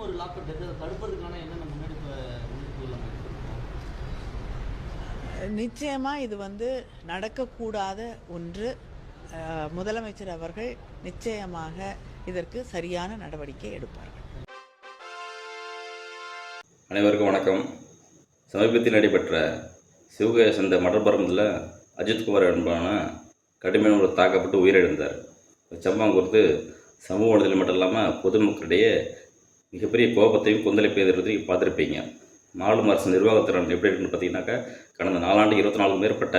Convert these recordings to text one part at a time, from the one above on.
மீண்டும் ஒரு lockup death தடுப்பதற்கான என்னென்ன முன்னெடுப்பு முன்னெடுப்புகள் நம்ம எடுத்திருக்கோம்? நிச்சயமா இது வந்து நடக்கக்கூடாத ஒன்று. முதலமைச்சர் அவர்கள் நிச்சயமாக இதற்கு சரியான நடவடிக்கை எடுப்பார்கள். அனைவருக்கும் வணக்கம். சமீபத்தில் நடைபெற்ற சிவகங்கை சந்த மடப்பரம்பில் அஜித்குமார் என்பவன கடுமையான ஒரு தாக்கப்பட்டு உயிரிழந்தார். சம்பவம் குறித்து சமூக வலைதளம் மட்டும் இல்லாமல் பொதுமக்களிடையே மிகப்பெரிய கோபத்தையும் கொந்தளிப்பை எதிர்த்து பார்த்துருப்பீங்க. மாநில அரசு நிர்வாகத்திறன் எப்படி இருக்குன்னு பார்த்தீங்கன்னாக்கா கடந்த நாலாண்டு இருபத்தி நாலு மேற்பட்ட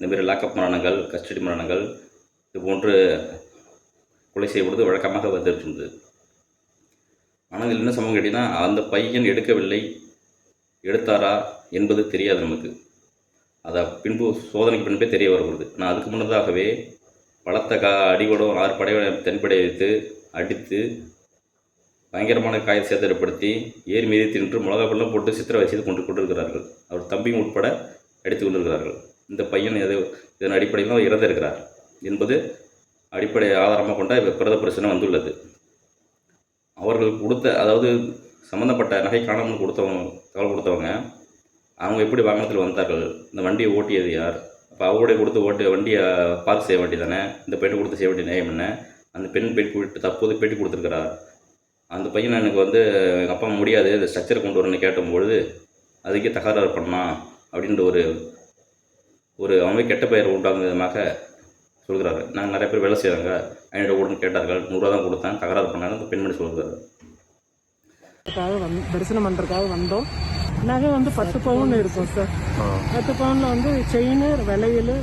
இந்தமாரி லாக்அப் மரணங்கள் கஸ்டடி மரணங்கள் இது போன்று கொலை செய்யப்படுவது வழக்கமாக வந்துட்டு இருந்தது ஆனால் என்ன சம்பவம் கேட்டிங்கன்னா அந்த பையன் எடுக்கவில்லை எடுத்தாரா என்பது தெரியாது நமக்கு. அதை பின்பு சோதனைக்கு பின்பே தெரிய வருகிறது. நான் அதுக்கு முன்னதாகவே பலத்த கா அடிபடும் ஆறு படை தென்படை வைத்து அடித்து பயங்கரமான காயத்தை ஏற்படுத்தி ஏர் மீதி தின்று மிளகா வெள்ளம் போட்டு சித்திரவதை செய்து கொண்டு கொண்டிருக்கிறார்கள். அவர் தம்பி உட்பட அடித்து கொண்டிருக்கிறார்கள். இந்த பையன் எது இதன் அடிப்படையில் அவர் இறந்திருக்கிறார் என்பது அடிப்படை ஆதாரமாக கொண்ட பிரத பிரச்சனை வந்துள்ளது. அவர்கள் கொடுத்த அதாவது சம்மந்தப்பட்ட நகை காணாமல் கொடுத்தவங்க தகவல் கொடுத்தவங்க அவங்க எப்படி வாகனத்தில் வந்தார்கள் இந்த வண்டியை ஓட்டியது யார் அப்போ அவருடைய கொடுத்து ஓட்டி வண்டியை பார்க் செய்ய வேண்டியதானே இந்த பெண்ணை கொடுத்து செய்ய வேண்டிய நியாயம் என்ன அந்த பெண் பெட்டி குறித்து தற்போது பெட்டி கொடுத்துருக்கிறார். அந்த பையன் எனக்கு வந்து எங்கள் அப்பா முடியாது இந்த ஸ்ட்ரக்சர் கொண்டு வரணும்னு கேட்டபொழுது அதுக்கே தகராறு பண்ணான் அப்படின்ற ஒரு ஒரு அவங்களே கெட்ட பெயர் உண்டாகும் விதமாக சொல்கிறாரு. நாங்கள் நிறைய பேர் வேலை செய்கிறாங்க ஐநூறு கொடுன்னு கேட்டார்கள். நூறுரூவா தான் கொடுத்தேன். தகராறு பண்ணாங்க அந்த பெண்மணி சொல்கிறாரு. அதுக்காக வந்து தரிசனம் பண்ணுறதுக்காக வந்தோம். நகை வந்து பத்து பவுன் இருக்கும் சார் பத்து பவுனில் வந்து செயின் விலையில்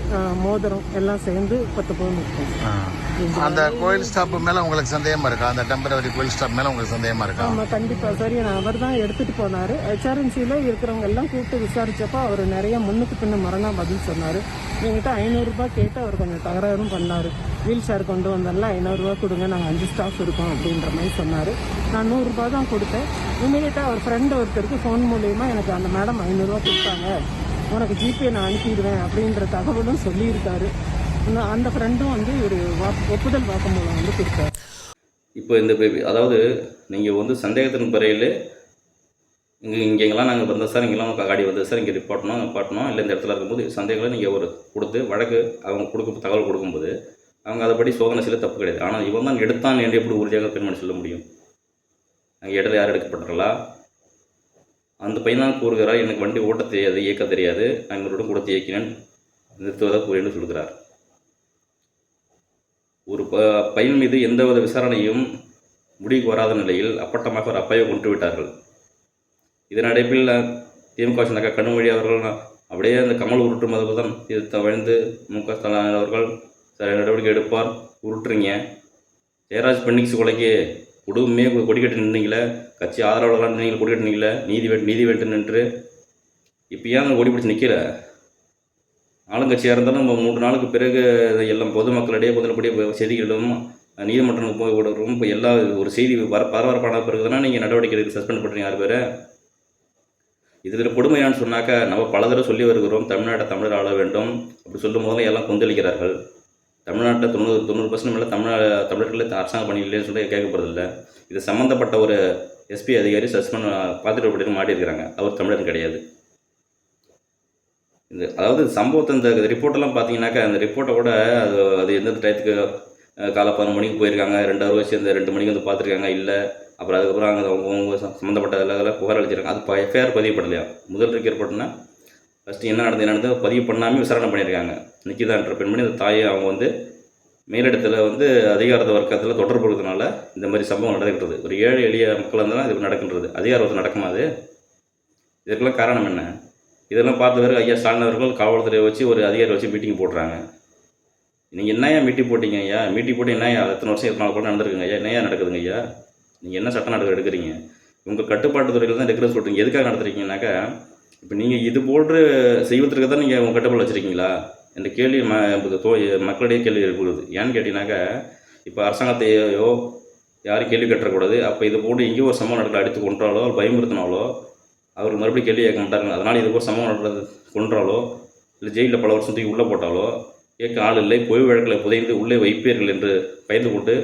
மோதிரம் எல்லாம் சேர்ந்து பத்து பவுன் இருக்கும் சார் அந்த கோயில் ஸ்டாப் மேல உங்களுக்கு சந்தேகமா இருக்கா? அந்த டெம்பரவரி கோயில் ஸ்டாப் மேல உங்களுக்கு சந்தேகமா இருக்கா? ஆமாம் கண்டிப்பாக சரி அவர் தான் எடுத்துகிட்டு போனார். ஹெச்ஆர்என்சியில் இருக்கிறவங்க எல்லாம் கூப்பிட்டு விசாரிச்சப்போ அவர் நிறைய முன்னுக்கு பின்ன மரணம் பதில் சொன்னார். என்கிட்ட ஐநூறுரூபா கேட்டு அவர் கொஞ்சம் தகராறும் பண்ணாரு. வீல் சேர் கொண்டு வந்தால ஐநூறு ரூபாய் கொடுங்க நாங்கள் அஞ்சு ஸ்டாஃப் இருக்கோம் அப்படின்ற மாதிரி சொன்னார். நான் நூறுரூபா தான் கொடுத்தேன். இமீடியட்டா அவர் ஃப்ரெண்டு ஒருத்தருக்கு ஃபோன் மூலயமா எனக்கு அந்த மேடம் ஐநூறுரூவா கொடுத்தாங்க. உனக்கு ஜிபே நான் அனுப்பிடுவேன் அப்படின்ற தகவலும் சொல்லியிருக்காரு. அந்த ஃப்ரெண்டும் வந்து ஒரு வாக்கு ஒப்புதல் வாக்குமூலம் வந்து கொடுத்தார். இப்போ இந்த பேபி அதாவது நீங்கள் வந்து சந்தேகத்தின் பிறையில் இங்கே இங்கெங்கெல்லாம் நாங்கள் வந்தோம் சார் இங்கெல்லாம் காடி வந்தது சார் இங்கே ரிப்போர்ட்டணும் நிப்பாட்டணும் இல்லை இந்த இடத்துல இருக்கும்போது சந்தேகங்களை நீங்கள் ஒரு கொடுத்து வழக்கு அவங்க கொடுக்கும் தகவல் கொடுக்கும்போது அவங்க அதைப்படி சோதனை செய்ய தப்பு கிடையாது. ஆனால் இவன் தான் எடுத்தான் என்று எப்படி உறுதியாக பெண்மணி சொல்ல முடியும்? அங்கே இடத்துல யார் எடுக்கப்பட்டார்களா அந்த பையன் தான் கூறுகிறார் எனக்கு வண்டி ஓட்ட தெரியாது இயக்க தெரியாது நான் இவருடன் கொடுத்து இயக்கினேன் நிறுத்துவதாக கூறின்னு சொல்கிறார். ஒரு ப பையன் மீது எந்தவித விசாரணையும் முடிவுக்கு வராத நிலையில் அப்பட்டமாக ஒரு அப்பையை கொண்டு விட்டார்கள். இதன் அடைப்பில் திமுக சொன்னாக்கா கண்மொழி அவர்கள் அப்படியே அந்த கமல் உருட்டு மதப்பு தான் இது தவழ்ந்து மு க ஸ்டாலின் அவர்கள் சரி நடவடிக்கை எடுப்பார். உருட்டுறீங்க. ஜெயராஜ் பெண்ணிக்ஸ் கொலைக்கு குடும்பமே கொடி கட்டி நின்றீங்களே. கட்சி ஆதரவாளர்களாக நீங்கள் கொடி கட்டினீங்களே நீதி வே நீதி வேண்டும் நின்று இப்போ ஏன் அங்கே ஓடி பிடிச்சி நிற்கல ஆளுங்கட்சியாக இருந்தாலும் நம்ம மூன்று நாளுக்கு பிறகு இதை எல்லாம் பொதுமக்களிடையே பொதுப்படிய செய்திகளும் நீதிமன்றம் போய் விடுறோம் இப்போ எல்லா ஒரு செய்தி வர பரபரப்பான பிறகு தானே நீங்கள் நடவடிக்கை எடுத்து சஸ்பெண்ட் பண்ணுறீங்க ஆறு பேர்? இதில் கொடுமையானு சொன்னாக்கா நம்ம பல தடவை சொல்லி வருகிறோம் தமிழ்நாட்டை தமிழர் ஆள வேண்டும் அப்படி சொல்லும் போதெல்லாம் எல்லாம் கொந்தளிக்கிறார்கள். தமிழ்நாட்டில் தொண்ணூறு தொண்ணூறு பர்சன்ட் மேலே தமிழ் தமிழர்களே அரசாங்க பணி இல்லைன்னு சொல்லி கேட்கப்படுறதில்ல. இது சம்மந்தப்பட்ட ஒரு எஸ்பி அதிகாரி சஸ்பெண்ட் பார்த்துட்டு அப்படின்னு மாட்டியிருக்கிறாங்க. அவர் தமிழர் கிடையாது. இந்த அதாவது சம்பவத்தை இந்த ரிப்போர்ட்டெல்லாம் பார்த்தீங்கன்னாக்கா அந்த ரிப்போர்ட்டை கூட அது அது எந்த டயத்துக்கு காலை பதினொரு மணிக்கு போயிருக்காங்க ரெண்டாவது வச்சு இந்த ரெண்டு மணிக்கு வந்து பார்த்துருக்காங்க இல்லை. அப்புறம் அதுக்கப்புறம் அங்கே அவங்க அவங்க சம்மந்தப்பட்ட இதில் அதில் புகார் அளிச்சிருக்காங்க. அது எஃப்ஐஆர் பதிவு பண்ணலையா முதல் இருக்கு ஏற்பட்டுனா ஃபஸ்ட்டு என்ன நடந்தது என்ன நடந்தது பதிவு பண்ணாமல் விசாரணை பண்ணியிருக்காங்க. நிக்கிதான்ற பெண்மணி அந்த தாயை அவங்க வந்து மேலிடத்தில் வந்து அதிகாரத்தை வர்க்கத்தில் தொடர்பு இருக்கிறதுனால இந்த மாதிரி சம்பவம் நடக்கிறது ஒரு ஏழை எளிய மக்கள் இருந்தாலும் இது நடக்கின்றது. அதிகாரத்தில் நடக்குமா அது? இதுக்கெல்லாம் காரணம் என்ன? இதெல்லாம் பார்த்த பிறகு ஐயா ஸ்டாலின் அவர்கள் காவல்துறையை வச்சு ஒரு அதிகாரி வச்சு மீட்டிங் போடுறாங்க நீங்கள் என்னையா மீட்டிங் போட்டீங்க ஐயா? மீட்டிங் போட்டு என்னையா எத்தனை வருஷம் எத்தனை நாள் கூட நடந்திருக்குங்க ஐயா? என்னையா நடக்குதுங்க ஐயா? நீங்கள் என்ன சட்ட நடவடிக்கை எடுக்கிறீங்க? உங்கள் கட்டுப்பாட்டு துறையில் தான் எடுக்கிறது சொல்கிறீங்க எதுக்காக நடத்துறீங்கனாக்கா இப்போ நீங்கள் இது போன்று செய்வதற்கு தான் நீங்கள் உங்கள் கட்டுப்பாடு வச்சுருக்கீங்களா? என்ற கேள்வி ம தோ மக்களிடையே கேள்வி எழுப்புகிறது ஏன்னு கேட்டிங்கனாக்கா இப்போ அரசாங்கத்தையோ யாரும் கேள்வி கட்டக்கூடாது. அப்போ இது போட்டு எங்கேயோ ஒரு சம்பவம் நடக்கல அடித்து கொன்றாலோ பயமுறுத்தினாலோ அவர் மறுபடியும் கேள்வி கேட்க மாட்டாங்க அதனால் இது ஒரு சம்பவம் நடந்தது கொன்றாலோ இல்லை ஜெயிலில் பல வருஷம் தூக்கி உள்ளே போட்டாலோ கேட்க ஆள் இல்லை பொய் வழக்கில் புதைந்து உள்ளே வைப்பீர்கள் என்று பயந்து கொண்டு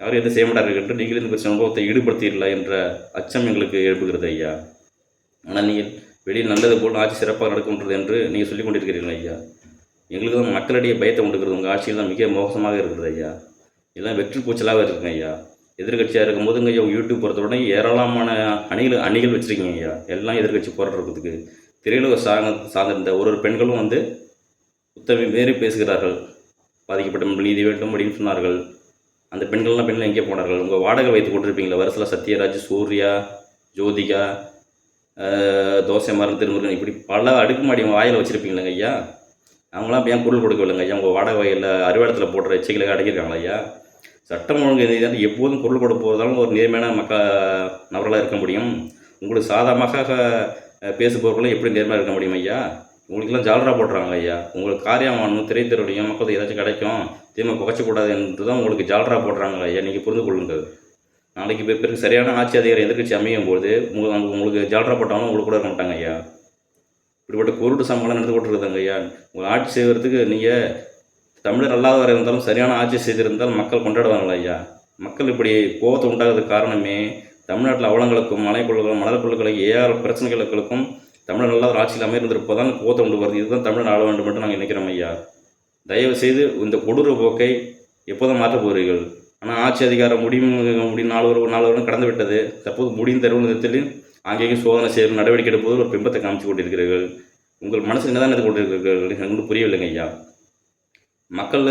யாரும் எதுவும் செய்ய மாட்டார்கள் என்று நீங்களும் இந்த சம்பவத்தை ஈடுபடுத்தீர்களா என்ற அச்சம் எங்களுக்கு எழுப்புகிறது ஐயா. ஆனால் நீங்கள் வெளியில் நல்லது போல் ஆட்சி சிறப்பாக நடக்கின்றது என்று நீங்கள் சொல்லிக் கொண்டிருக்கிறீர்கள் ஐயா? எங்களுக்கு தான் மக்களிடையே பயத்தை கொண்டுக்கிறது உங்கள் ஆட்சியில் தான் மிக மோசமாக இருக்கிறது ஐயா. இதெல்லாம் வெற்றி கூச்சலாக இருக்குங்க ஐயா. எதிர்கட்சியாக இருக்கும்போதுங்க ஐயா யூடியூப் பொறுத்தவரை ஏராளமான அணிகள் அணிகள் வச்சுருக்கீங்க ஐயா. எல்லாம் எதிர்கட்சி போராடுறதுக்கு. திரையுலக சார்ந்த சார்ந்திருந்த ஒரு ஒரு பெண்களும் வந்து உத்தமி மீறி பேசுகிறார்கள். பாதிக்கப்பட்ட நீதி வேண்டும் அப்படின்னு சொன்னார்கள். அந்த பெண்கள்லாம் பெண்கள் எங்கே போனார்கள்? உங்கள் வாடகை வைத்து கொண்டிருப்பீங்களா? வருஷத்தில் சத்யராஜ் சூர்யா ஜோதிகா தோசை மரம் திருமுருகன் இப்படி பல அடுக்குமாடி வாயில் வச்சுருப்பீங்களேங்க ஐயா. அவங்களாம் ஏன் குரல் கொடுக்கவில்லைங்க ஐயா? உங்கள் வாடகை வயலில் அறுவாடத்தில் போடுற எச்சைகளை அடக்கியிருக்காங்களா ஐயா? சட்டம் ஒழுங்கு நீதிதான் எப்போதும் குரல் கொடுக்க போவதாலும் ஒரு நேர்மையான மக்க நபர்களாக இருக்க முடியும். உங்களுக்கு சாதாரணமாக பேசுபவர்களும் எப்படி நேர்மையாக இருக்க முடியும் ஐயா? உங்களுக்கெல்லாம் ஜாலரா போடுறாங்க ஐயா? உங்களுக்கு காரியம் வாங்கணும் திரைத்துறையும் மக்களுக்கு ஏதாச்சும் கிடைக்கும் தீமை புகச்சக்கூடாது என்று தான் உங்களுக்கு ஜாலரா போடுறாங்க ஐயா? நீங்கள் புரிந்து கொள்ளுங்கள். நாளைக்கு இப்போ பிறகு சரியான ஆட்சி அதிகாரி எதிர்கட்சி அமையும் போது உங்களுக்கு உங்களுக்கு ஜாலரா போட்டாலும் உங்களுக்கு கூட இருக்க மாட்டாங்க ஐயா. இப்படிப்பட்ட குருட்டு சம்பளம் நடந்து கொண்டிருக்குதுங்க ஐயா. உங்கள் ஆட்சி செய்கிறதுக்கு நீங்கள் தமிழர் அல்லாதவராக இருந்தாலும் சரியான ஆட்சி செய்திருந்தால் மக்கள் கொண்டாடுவாங்களா ஐயா? மக்கள் இப்படி கோபத்தை உண்டாகிறதுக்கு காரணமே தமிழ்நாட்டில் அவலங்களுக்கும் மலைக்குழுக்களும் மணல் ஏஆர் பிரச்சனைகளுக்கும் தமிழர் அல்லாத ஆட்சியில் அமைந்திருப்பதான் கோபத்தை உண்டு வருது. இதுதான் தமிழர் ஆள வேண்டும் என்று நாங்கள் நினைக்கிறோம் ஐயா. தயவு செய்து இந்த கொடூர போக்கை எப்போதும் மாற்றப் போகிறீர்கள். ஆனால் ஆட்சி அதிகாரம் முடியும் முடியும் நாலு நாலு வருடம் கடந்து விட்டது தற்போது முடியும் தருவத்தில் அங்கேயும் சோதனை செய்யும் நடவடிக்கை எடுப்பது ஒரு பிம்பத்தை காமிச்சு கொண்டிருக்கிறீர்கள். உங்கள் மனசு என்னதான் எடுத்து கொண்டிருக்கிறீர்கள்? எனக்கு புரியவில்லைங்க ஐயா. மக்கள்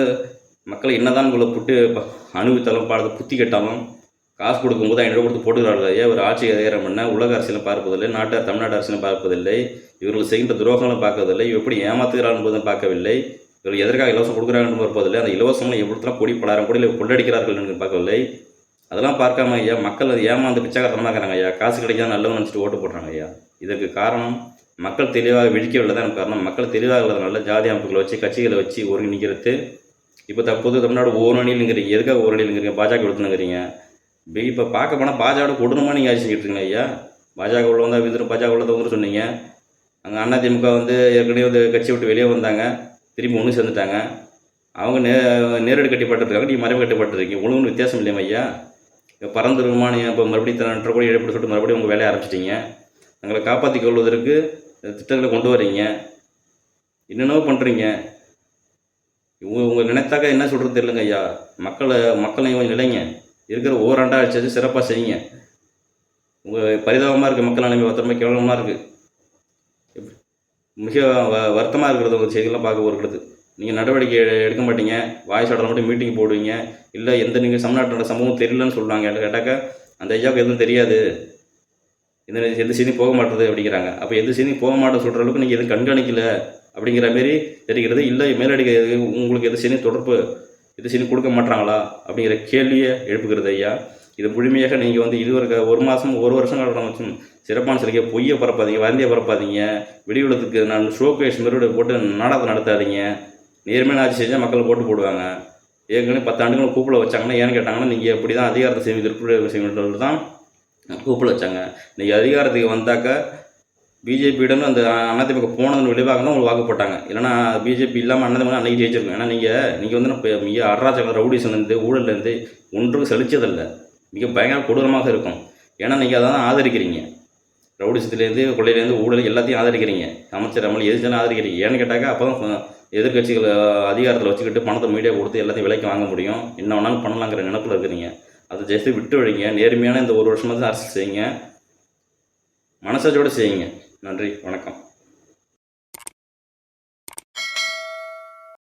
மக்கள் என்னதான் உங்களை புட்டு ப- அனுபவித்தாலும் பாடத்தை புத்தி கட்டாலும் காசு கொடுக்கும்போது ஐநூறு கொடுத்து போட்டுக்கிறார்கள் ஐயா ஒரு ஆட்சி அதிகாரம் பண்ண? உலக அரசியலும் பார்ப்பதில்லை நாட்டை தமிழ்நாடு அரசியலும் பார்ப்பதில்லை இவர்கள் செய்கின்ற துரோகங்களும் பார்க்கறதில்லை இவர் எப்படி ஏமாத்துகிறார் என்பதும் பார்க்கவில்லை இவர்கள் எதற்காக இலவசம் கொடுக்குறாங்க பார்ப்பதில்லை அந்த இலவசங்களை எப்படிலாம் கொடி பலாயிரம் கோடியில் கொள்ளடிக்கிறார்கள் என்று பார்க்கவில்லை. அதெல்லாம் பார்க்காம ஐயா மக்கள் அது ஏமாந்து பிச்சைக்காரத்தமாக இருக்கிறாங்க ஐயா காசு கிடைக்காத நல்லவன் நினச்சிட்டு ஓட்டு போடுறாங்க ஐயா. இதற்கு காரணம் மக்கள் தெளிவாக விழிக்கவில்லை தான் காரணம். மக்கள் தெளிவாக உள்ளதுனால ஜாதி அமைப்புகளை வச்சு கட்சிகளை வச்சு ஒருங்கிணைக்கிறது. இப்போ தற்போது தமிழ்நாடு ஓரணியிலுங்கிறீங்க. எதுக்காக ஓரணியிலுங்கிறீங்க? பாஜக கொடுத்துனுங்கிறீங்க இப்போ பார்க்க போனால் பாஜகவோட கொடூரமாக நீங்கள் ஆட்சி செஞ்சுட்டு இருக்கீங்க ஐயா? பாஜக உள்ள வந்தால் விதிரும் பாஜக உள்ள வந்து சொன்னீங்க. அங்கே அதிமுக வந்து ஏற்கனவே வந்து கட்சி விட்டு வெளியே வந்தாங்க. திரும்பி ஒன்று சேர்ந்துட்டாங்க. அவங்க நே நேரடி கட்டிப்பட்டிருக்காங்க நீங்கள் மறைவு கட்டிப்பட்டிருக்கீங்க ஒழுங்கு வித்தியாசம் இல்லையா ஐயா? இப்போ பறந்து விமானம் இப்போ மறுபடியும் த- கூட கோடி சொல்லிட்டு மறுபடியும் உங்கள் வேலையை ஆரம்பிச்சிட்டீங்க. எங்களை காப்பாற்றி கொள்வதற்கு திட்டங்களை கொண்டு வரீங்க என்னென்னவோ பண்ணுறீங்க உங்க உங்கள் நினைத்தாக்க என்ன சொல்கிறது தெரியலங்க ஐயா. மக்களை மக்களையும் கொஞ்சம் நிலைங்க. இருக்கிற ஓராண்டா அடிச்சது சிறப்பாக செய்யுங்க. உங்கள் பரிதாபமாக இருக்குது மக்கள் நிலைமை பத்திரமா கேவலமாக இருக்குது மிக வ வருத்தமாக இருக்கிறது உங்கள் செய்திகள்லாம் பார்க்க போகிறது நீங்கள் நடவடிக்கை எடுக்க மாட்டீங்க. வாய்ஸ் ஆர்டர் மட்டும் மீட்டிங் போடுவீங்க. இல்லை எந்த நீங்கள் தமிழ்நாட்டோட சம்பவம் தெரியலன்னு சொல்லுவாங்க என்ன கேட்டாக்கா அந்த ஐயாவுக்கு எதுவும் தெரியாது. எந்த எந்த செய்தியும் போக மாட்டுறது அப்படிங்கிறாங்க. அப்போ எந்த செய்தியும் போக மாட்டேன்னு சொல்கிற அளவுக்கு நீங்கள் எதுவும் கண்காணிக்கல அப்படிங்கிற மாரி தெரிகிறது இல்லை. மேலடிக்க உங்களுக்கு எந்த செய்தியும் தொடர்பு எந்த செய்தியும் கொடுக்க மாட்டாங்களா அப்படிங்கிற கேள்வியை எழுப்புகிறது ஐயா. இது முழுமையாக நீங்கள் வந்து இதுவரை ஒரு மாதம் ஒரு வருஷம் காலம் சிறப்பான சிலைக்கு பொய்யை பரப்பாதீங்க வந்தியை பரப்பாதீங்க. வெடிவிளத்துக்கு நான் ஷோகேஷ் மெருடு போட்டு நாடகத்தை நடத்தாதீங்க. நேர்மையான ஆட்சி செஞ்சால் மக்கள் போட்டு போடுவாங்க. ஏற்கனவே பத்தாண்டுகள் கூப்பிட வச்சாங்கன்னா ஏன்னு கேட்டாங்கன்னா நீங்கள் இப்படி தான் அதிகாரத்தை செய்வது திருப்பி செய்வது தான் கூப்பிட வச்சாங்க இன்றைக்கி அதிகாரத்துக்கு வந்தாக்கா பிஜேபியிடம் அந்த அதிமுக போனதன் விளைவாக தான் உங்களுக்கு வாக்கு போட்டாங்க. இல்லைன்னா பிஜேபி இல்லாமல் அண்ணாதிமுக அன்றைக்கி ஜெயிச்சிருக்கும். ஏன்னா நீங்கள் நீங்கள் வந்து இப்போ மிக அராஜகம் ரவுடிசன்லேருந்து ஊழல்லேருந்து ஒன்றும் செழிச்சதில்லை. மிக பயங்கர கொடூரமாக இருக்கும். ஏன்னா நீங்கள் அதை தான் ஆதரிக்கிறீங்க. ரவுடிசத்துலேருந்து கொள்ளையிலேருந்து ஊழல் எல்லாத்தையும் ஆதரிக்கிறீங்க. அமைச்சர் அமல் எதிர்த்தாலும் ஆதரிக்கிறீங்க. ஏன்னு கேட்டாக்கா அப்போ தான் எதிர்கட்சிகள் அதிகாரத்தில் வச்சுக்கிட்டு பணத்தை மீடியா கொடுத்து எல்லாத்தையும் விலைக்கு வாங்க முடியும். என்ன வேணாலும் பண்ணலாங்கிற நினப்பில் இருக்கிறீங்க. அதை ஜெயித்து விட்டு விடுங்க நேர்மையான இந்த ஒரு வருஷமாக தான் அரசு செய்யுங்க. மனசாட்சியோடு செய்யுங்க. நன்றி. வணக்கம்.